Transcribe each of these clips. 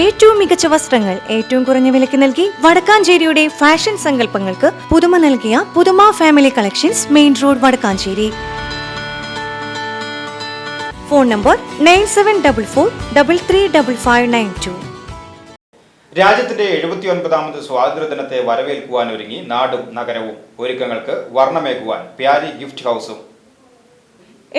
ഏറ്റവും മികച്ച വസ്ത്രങ്ങൾ ഏറ്റവും കുറഞ്ഞ വിലയ്ക്ക് നൽകി വടക്കാഞ്ചേരിയുടെ ഫാഷൻ സങ്കല്പങ്ങൾക്ക് പുതുമ നൽകിയ Puthuma family collections main road Vadakkanchery. Phone number nine seven double four double three double five nine two രാജ്യത്തിന്റെ എഴുപത്തിയൊൻപതാമത് സ്വാതന്ത്ര്യദിനത്തെ വരവേൽക്കുവാൻ ഒരുങ്ങി നാടും നഗരവും ഒരുക്കങ്ങൾക്ക് വർണമേകുവാൻ പ്യാരി ഗിഫ്റ്റ് ഹൗസും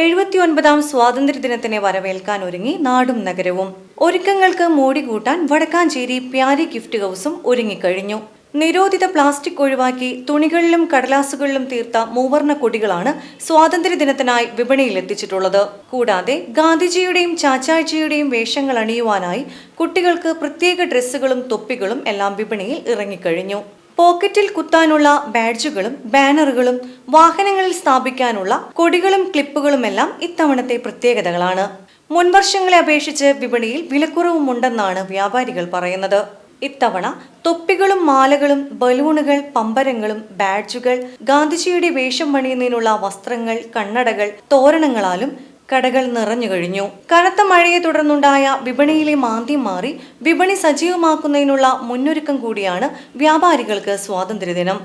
എഴുപത്തിയൊൻപതാം സ്വാതന്ത്ര്യദിനത്തിനെ വരവേൽക്കാൻ ഒരുങ്ങി നാടും നഗരവും. ഒരുക്കങ്ങൾക്ക് മോടി കൂട്ടാൻ വടക്കാഞ്ചേരി പ്യാരി ഗിഫ്റ്റ് ഹൗസും ഒരുങ്ങിക്കഴിഞ്ഞു. നിരോധിത പ്ലാസ്റ്റിക് ഒഴിവാക്കി തുണികളിലും കടലാസുകളിലും തീർത്ത മൂവർണ കൊടികളാണ് സ്വാതന്ത്ര്യദിനത്തിനായി വിപണിയിൽ എത്തിച്ചിട്ടുള്ളത്. കൂടാതെ ഗാന്ധിജിയുടെയും ചാച്ചാജിയുടെയും വേഷങ്ങൾ അണിയുവാനായി കുട്ടികൾക്ക് പ്രത്യേക ഡ്രസ്സുകളും തൊപ്പികളും എല്ലാം വിപണിയിൽ ഇറങ്ങിക്കഴിഞ്ഞു. പോക്കറ്റിൽ കുത്താനുള്ള ബാഡ്ജുകളും ബാനറുകളും വാഹനങ്ങളിൽ സ്ഥാപിക്കാനുള്ള കൊടികളും ക്ലിപ്പുകളുമെല്ലാം ഇത്തവണത്തെ പ്രത്യേകതകളാണ്. മുൻവർഷങ്ങളെ അപേക്ഷിച്ച് വിപണിയിൽ വിലക്കുറവുമുണ്ടെന്നാണ് വ്യാപാരികൾ പറയുന്നത്. ഇത്തവണ തൊപ്പികളും മാലകളും ബലൂണുകൾ പമ്പരങ്ങളും ബാഡ്ജുകൾ ഗാന്ധിജിയുടെ വേഷം പണിയുന്നതിനുള്ള വസ്ത്രങ്ങൾ കണ്ണടകൾ തോരണങ്ങളാലും കടകൾ നിറഞ്ഞു കഴിഞ്ഞു. കനത്ത മഴയെ തുടർന്നുണ്ടായ വിപണിയിലെ മാന്ദ്യം മാറി വിപണി സജീവമാക്കുന്നതിനുള്ള മുന്നൊരുക്കം കൂടിയാണ് വ്യാപാരികൾക്ക് സ്വാതന്ത്ര്യദിനം.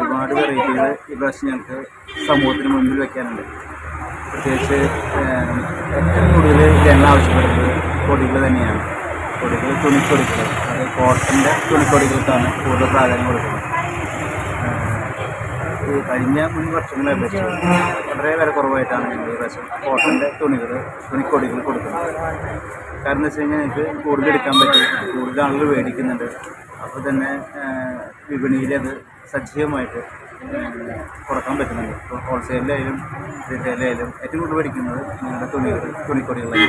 ഒരുപാട് വെറൈറ്റികൾ ഈ പ്രാവശ്യം ഞങ്ങൾക്ക് സമൂഹത്തിന് മുന്നിൽ വയ്ക്കാനുണ്ട് പ്രത്യേകിച്ച് ഏറ്റവും കൂടുതൽ ജനങ്ങൾ ആവശ്യപ്പെടുന്നത് കൊടികൾ തന്നെയാണ്. കൊടികൾ തുണിക്കൊടികൾ അത് കോട്ടന്റെ തുണിക്കൊടികൾക്കാണ് കൂടുതൽ പ്രാധാന്യം കൊടുക്കുന്നത്. കഴിഞ്ഞ മുൻ വർഷങ്ങളെ അപേക്ഷിച്ച് വളരെ വില കുറവായിട്ടാണ് ഞങ്ങൾ ഈ പ്രാവശ്യം കോട്ടന്റെ തുണികൾ തുണിക്കൊടികൾ കൊടുക്കുന്നത്. കാരണം എന്ന് വെച്ച് കഴിഞ്ഞാൽ ഞങ്ങൾക്ക് കൂടുതൽ എടുക്കാൻ പറ്റും കൂടുതൽ ആളുകൾ മേടിക്കുന്നുണ്ട്. അപ്പോൾ തന്നെ വിപണിയിൽ അത് സജീവമായിട്ട് കുറയ്ക്കാൻ പറ്റുന്നുണ്ട്. ഇപ്പോൾ ഹോൾസെയിലായാലും റീറ്റെയിലായാലും ഏറ്റവും കൂടുതൽ മേടിക്കുന്നത് ഞങ്ങളുടെ തുണികൾ തുണിക്കൊടികളാണ്.